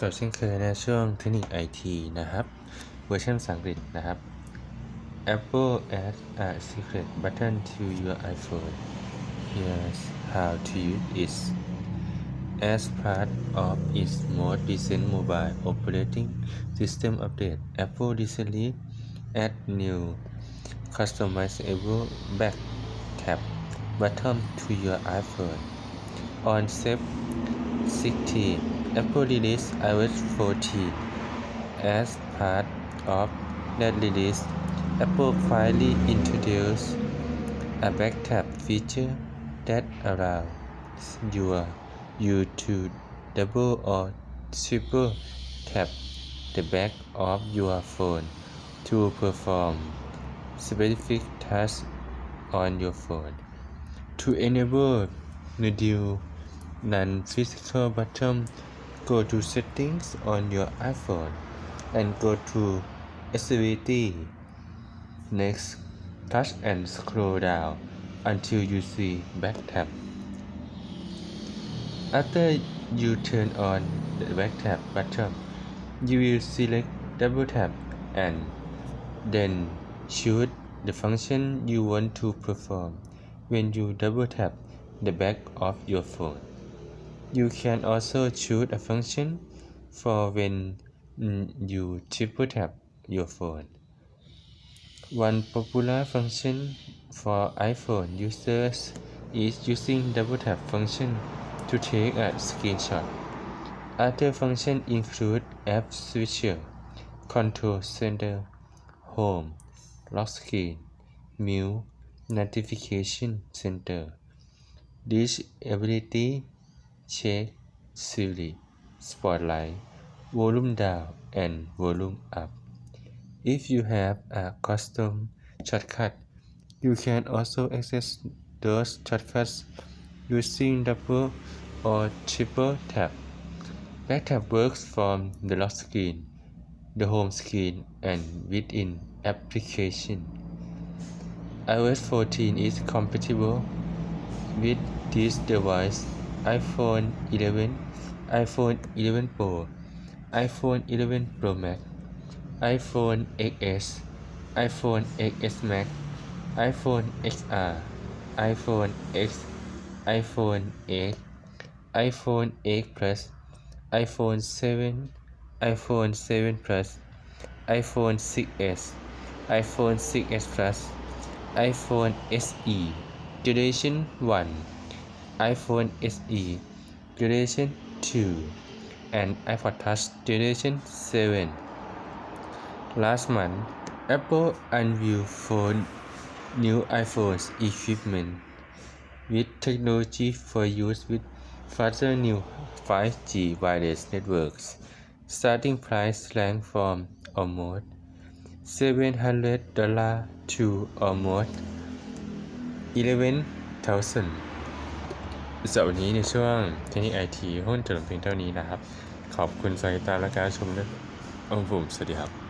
กับเช่นเคยในช่วงเทคนิคไอทีนะครับเวอร์ชันภาษาอังกฤษนะครับ Apple adds a secret button to your iPhone here's how to use it as part of its most recent mobile operating system update Apple recently added new customizable back tap button to your iPhone on September 16, Apple released iOS 14. As part of that release, Apple finally introduced a back tap feature that allows your you to double or triple tap the back of your phone to perform specific tasks on your phone. To enable the new non-physical button, go to Settings on your iPhone and go to Accessibility. Next, touch and scroll down until you see Back Tap. After you turn on the Back Tap button, you will select Double Tap and then choose the function you want to perform when you double tap the back of your phone. You can also choose a function for when mm, you triple tap your phone. One popular function for iPhone users is using double tap function to take a screenshot. Other functions include app switcher, control center, home, lock screen, mute, notification center. This ability check Siri, spotlight, volume down and volume up. If you have a custom shortcut, you can also access those shortcuts using double or triple tap. Back works from the lock screen, the home screen, and within application. iOS 14 is compatible with this device iPhone 11, iPhone 11 Pro, iPhone 11 Pro Max, iPhone XS, iPhone XS Max, iPhone XR, iPhone X, iPhone 8, iPhone 8 Plus, iPhone 7, iPhone 7 Plus, iPhone 6s, iPhone 6s Plus, iPhone SE Generation 1, iPhone SE Generation 2, and iPod Touch Generation 7. Last month, Apple unveiled four new iPhone equipment with technology for use with faster new 5G wireless networks. Starting price range from almost $700 to almost 11,000 สำหรับวันนี้ในช่วงเทคนิคไอทีหุ้นจบลงเพียงเท่านี้นะครับ ขอบคุณสายตาและการชมด้วยองผมสวัสดีครับ